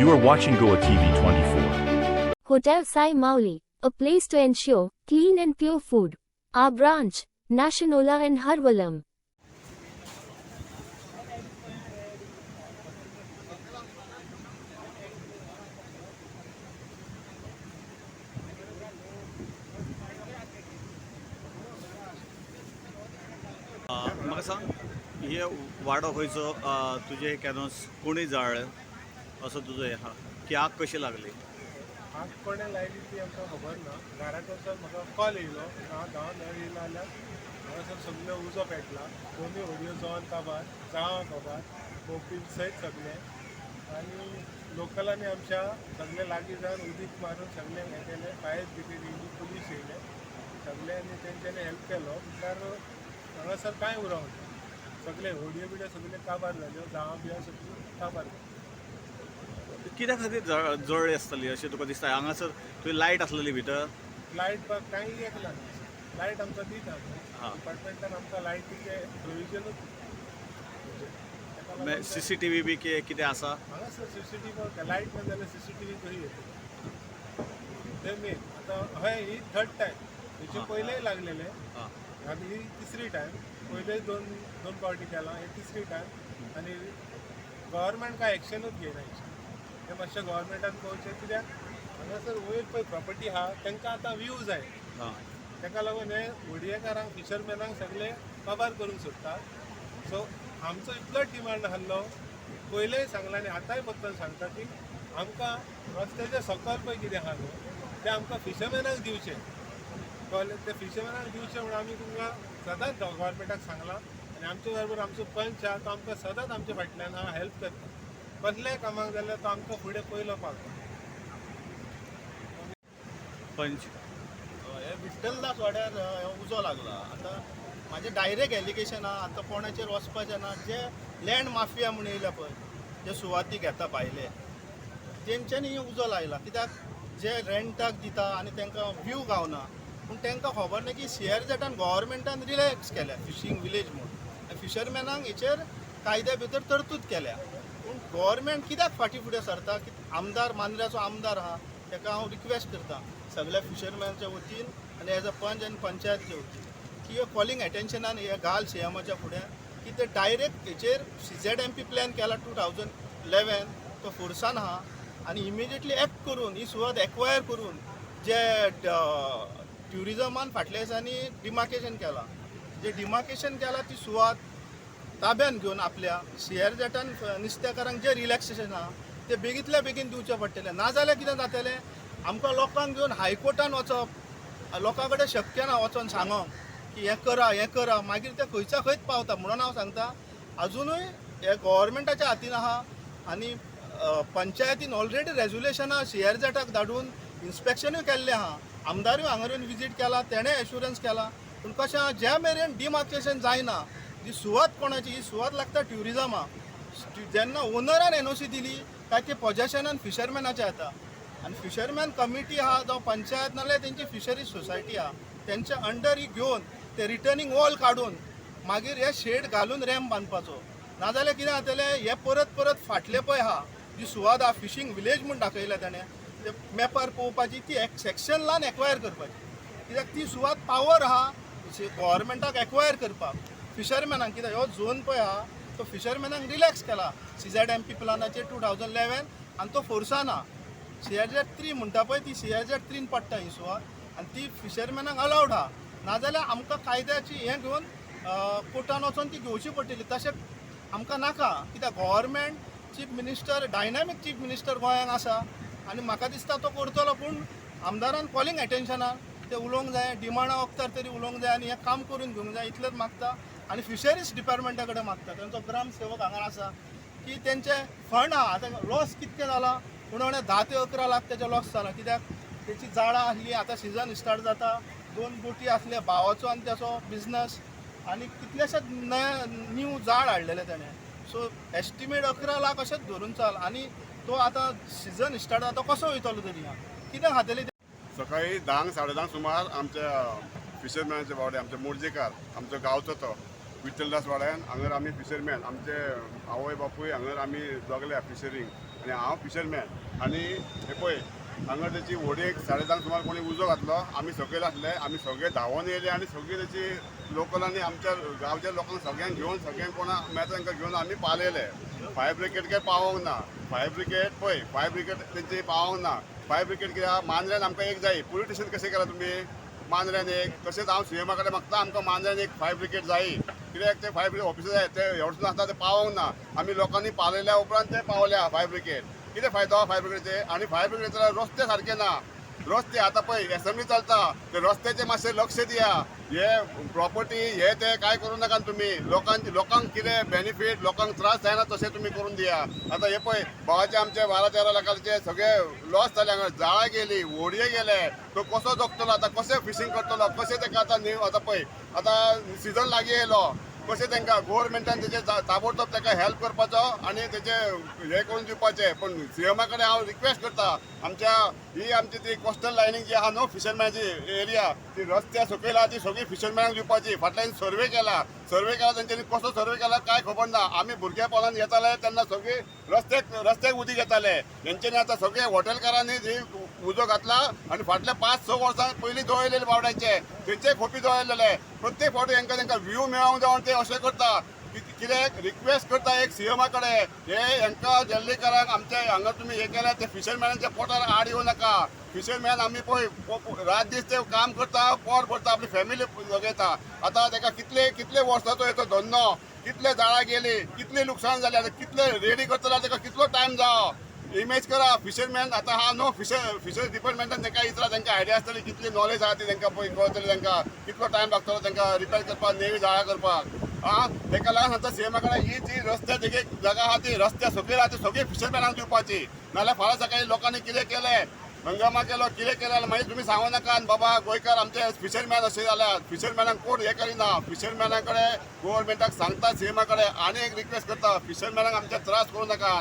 You are watching Goa TV 24. Hotel Sai Mauli, a place to ensure clean and pure food. Our branch, Nationola and Harvalam. अ, म्हाका सांग हे वाडो खंयचो अ, तुजे हे canvas कोणी जाळ्ळे असो तुझं आहे हा. की आग कशी लागली? आग कोणें लायली ती आमकां खबर ना. घराचो वचून म्हाका कॉल येयलो हांव धांवन नळ येयलो जाल्यार हांगासर सगळो उजो पेटला. कोणी व्हडयो जॉन काबार जावं काबार पोपी सयत सगळे. आनी लोकलांनी आमच्या सगळे लागीं जावन उदीक मारून सगळे हें केलें फायर ब्रिगेड येयली पुलीस येयले सगळ्यांनी तेंच्यांनी हेल्प केलो. म्हणल्यार हांगासर कांय उरोंक ना सगळे व्हडयो बिडयो सगळे काबार जाल्यो जावं बियो सगळ्यो काबार जाल्यो कित्या खातीर जळ- जळ्ळी आसतली अशें तुका दिसता हांगासर तुवें लायट आसलेली भितर. लायट काही एक ना लायट आमकां दिता हा. डिपार्टमेंटान आमकां लायटीचे प्रोविजनूच सी सी टी व्ही बी कितें आसा हांगासर C C T V light ना जाल्यार सी सी टी व्ही कशी येतली ते मेन आतां हय ही थर्ड टायम हेचे. पयलेय लागलेले. आतां ही तिसरी टायम पयलेय दोन दोन पावटी केला ही तिसरी टायम आनी गव्हर्मेंट काय एक्शनूच घेयना हेची ते मातशें गव्हर्मेंटान पळोवचें कित्याक हांगासर वयर पळय प्रॉपर्टी आहा तांकां आतां व्यू जाय हां. ताका लागून हे व्हडयेकारांक फिशरमॅनांक सगळे काबार करूंक सोदता सो आमचो इतलो डिमांड आसलो पयलेंय सांगला आनी आतांयबद्दल सांगता की आमकां रस्त्याचे सकयल पळय कितें आहा न्हू ते आमकां फिशरमॅनाक दिवचे. कळ्ळें ते फिशरमॅनाक दिवचे म्हणून आमी तुमकां सदांच गव्हर्मेंटाक सांगलां. आनी आमचे बरोबर आमचो पंच आहा तो आमकां सदांच आमच्या फाटल्यान आहा हेल्प करता कसलेय कामाक जाल्यार तो आमकां फुडें पयलो पावता पंच. हे विठ्ठलदास वाड्यार उजो लागला. आतां म्हाजें डायरेक्ट एलिगेशन आहा आतां कोणाचेर वचपाचें ना जे लँड माफिया म्हूण येयल्या पळय जे सुवाती घेता भायले तेंच्यांनी उजो लायला कित्याक जे रेंटाक दिता आनी तांकां व्यू गावना पूण तांकां खबर ना की शेअर जटान गव्हर्मेंटान रिलॅक्स केल्या फिशींग विलेज म्हणून. फिशरमॅनांक हेचेर कायद्या भितर तरतूद केल्या. पूण गव्हर्मेंट कित्याक फाटीं फुडें सरता? की आमदार मांद्र्याचो आमदार आहा ताका हांव रिक्वेस्ट करता. सगळ्या फिशरमॅनच्या वतीन आनी एज अ पंच आनी पंचायतच्या वतीन. की हे कॉलिंग एटेन्शनान हे घाल सीएमाच्या फुडें. की ते direct हेचेर C Z M P plan केला टू थावजंड इलेवन तो फोर्सान आहा आनी इमिजिएटली एक्ट करून ही सुवात एक्वायर करून जे ट्युरिजमान फाटल्या दिसांनी डिमार्केशन केलां. जे डिमार्केशन केलां ती सुवात ताब्यान घेवन आपल्या शेअर जेटान नुस्तेकारांक जे रिलॅक्सेशन आहा ते बेगीतल्या बेगीन दिवचें पडटलें नाजाल्यार कितें जातलें? आमकां लोकांक घेवन हायकोर्टान वचप लोकां कडेन शक्य ना वचोन सांगप की हें करा हें करा. मागीर तें खंयच्या खंयच पावता म्हणून हांव सांगता अजुनूय हे गोवोरमेंटाच्या हातीन आहा आनी पंचायतीन ऑलरेडी रेज्युलेशनां शेअर जेटाक धाडून इन्स्पेक्शनूय केल्लें आहा. आमदारूय हांगा येवन विजीट केला तेणें एश्युरन्स केला. पूण कशें आहा ज्या मेरेन डिमार्केशन जायना जी सुवात कोणाची? ही सुवात लागता ट्युरिजमा जेन्ना ओनरान एन ओ सी दिली काय ते पोजेशनान फिशरमॅनाचे येता आनी फिशरमॅन कमिटी आहा जावं पंचायत नाजाल्यार तेंची फिशरीज सोसायटी आहा तेंच्या अंडर ही घेवन ते रिटर्निंग वॉल काडून मागीर हे शेड घालून रॅम्प बांदपाचो नाजाल्यार कितें जातलें हे परत परत फाटले पळय आहा जी सुवात आहा फिशींग विलेज म्हूण दाखयला ताणें ते मॅपार पळोवपाची ती एक सेक्शन लावन एक्वायर करपाची. कित्याक ती सुवात पावर आहा गव्हर्मेंटाक एक्वायर करपाक. फिशरमॅनांक कित्याक हो झोन पळय आहा तो फिशरमॅनांक रिलॅक्स केला. सी झॅड एम पी प्लानाचेर टू थावजंड इलेवन आनी तो फोर्सान आहा सी आर झॅड थ्री म्हणटा पळय ती सी आर झॅड थ्रीन पडटा ही सुवात. आनी ती फिशरमॅनांक अलावड आहा नाजाल्यार आमकां कायद्याची हें घेवन कोर्टान वचोन ती घेवची पडटली. तशें आमकां नाका. कित्याक? Government chief minister dynamic chief minister गोंयांत आसा. आनी म्हाका दिसता तो करतलो पूण आमदारान कॉलिंग एटेन्शनान ते उलोवंक जाय डिमांडा वखदार तरी उलोवंक जाय आनी हें काम करून घेवंक जाय. इतलेंच मागता. आनी फिशरीज डिपार्टमेंटा कडेन मागता तांचो ग्राम सेवक हांगा आसा की तेंचे फंड आहा आतां लॉस कितके जाला पूण धा ते अकरा लाख तेजे लॉस जाला कित्याक तेची झाडां आसली आतां सिजन स्टार्ट जाता. दोन बोटी आसले भावाचो आनी त्याचो बिझनस आनी कितलेशेच नया न्यू झाड हाडलेले ताणें सो एस्टिमेट अकरा लाख अशेंच धरून चाल. आनी तो आतां सिजन स्टार्ट जाता कसो वयतलो तरी हा कितें खातली सकाळी धांक साडे धांक सुमार आमच्या फिशरमॅनाचे बावडे आमचे मोर्जेकार आमचो गांवचो तो. विठ्ठलदास वाड्यान हांगर आमी फिशरमॅन आमचे आवय बापूय हांगर आमी जगल्या फिशरींग आनी हांव फिशरमॅन आनी हे पळय हांगा तेची व्हडेक साडे सुमार कोणी उजो घातलो आमी सकयल आसले आमी सगळे धांवोन येयले आनी सगळी तेची लोकलांनी आमच्या गांवच्या लोकांक सगळ्यांक घेवन सगळ्यांक कोणा मेळटा तांकां घेवन आमी पालयले फायर ब्रिगेड काय पावोंक ना. फायर ब्रिगेड पळय फायर ब्रिगेड तेंची पावोंक ना. फायर ब्रिगेड कित्याक मांद्र्यान आमकां एक जाय पुलीस स्टेशन कशें केलां तुमी मांजऱ्यान एक तशेंच हांव सीएमा कडेन मागता आमकां मांद्र्यान एक फायर ब्रिगेड जाय कित्याक ते फायर ब्रिगेड ऑफिसर जाय ते एवढसून आसता ते पावोंक ना. आमी लोकांनी पालयल्या उपरांत ते पावल्या फायर ब्रिगेड कितें फायदो आहा फायर ब्रिगेडचे आनी फायर ब्रिगेड रस्ते सारके ना. रस्ते आतां पळय एसएमई चलता. ते रस्त्याचे मातशें लक्ष दिया. हे प्रॉपर्टी हे ते काय करू नाका तुमी लोकांचे लोकांक कितें बेनिफीट लोकांक त्रास जायना तशें तुमी करून दिया. आतां हे पळय भावाचे आमचे बारा तेरा लाखाचे सगळे लॉस जाले हांगा जाळां गेली व्हडये गेले. तो कसो जगतलो आतां कशें फिशींग करतलो कशें ताका आतां न्यू आतां पळय आतां सिजन लागीं येयलो कशें तांकां गोवोरमेंटान तेजे ताबडतोब ताका हेल्प करपाचो आनी तेजे हे करून दिवपाचें. पण सीएमा कडेन हांव रिक्वेस्ट करता आमच्या ही आमची ती कोस्टल लायनींग जी आहा न्हू फिशरमॅनची एरिया ती रस्त्या सकयल ती सगळी फिशरमॅनाक दिवपाची फाटल्यान सर्वे केला. सर्वे केला तेंच्यांनी कसो सर्वे केला काय खबर ना? आमी भुरगेपणान येताले तेन्ना सगळे रस्त्याक रस्त्याक उदीक येताले तेंच्यांनी आतां सगळे हॉटेलकारांनी उजो घातला आनी फाटल्या पांच स वर्सां पयलीं दळयलेले बावड्याचे तेंचे खोपी दळयलेले प्रत्येक फावटी हांकां तांकां व्ह्यू मेळोंक जावन ते अशें करता कि- कित्याक रिक्वेस्ट करता एक सीएमा कडेन हे हांकां जल्लीकारांक आमचे हांगा तुमी हे केल्या ते फिशरमॅनांच्या पोटार आड येवं नाका. फिशरमॅन आमी पळय रात दीस ते काम करता पोट भरता आपली फॅमिली जगयता आतां ताका कितले कितले वर्साचो येतो धंदो. कितले झाडां गेली कितले लुकसाण जालें आतां कितले रेडी करतलो ताका कितलो टायम जावो इमेज करा फिशरमॅन आतां हा न्हू फिशर फिशर डिपार्टमेंटान तांकां इतरा तांकां आयडिया आसतली कितली नॉलेज आहा ती तांकां पळय कळतली तांकां कितलो टायम लागतलो तांकां रिपेर करपाक नेवी झाडां करपाक. हा ताका लागून आतां सीएमा कडेन ही जी रस्ते तेगे जागा आहा ती रस्त्या सगळी आहा ती सगळी फिशरमॅनाक दिवपाची. नाल्यार फाल्यां सकाळी लोकांनी कितें केलें हंगामा केलो कितें केलें मागीर तुमी सांगो नाका. बाबा गोंयकार आमचे फिशरमॅन अशें जाल्यात फिशरमॅनांक कोण हें करिना? फिशरमॅना कडेन गोवोरमेंटाक सांगता सीएमा कडेन आनी एक रिक्वेस्ट करता फिशरमॅनांक आमचे त्रास करूं नाका.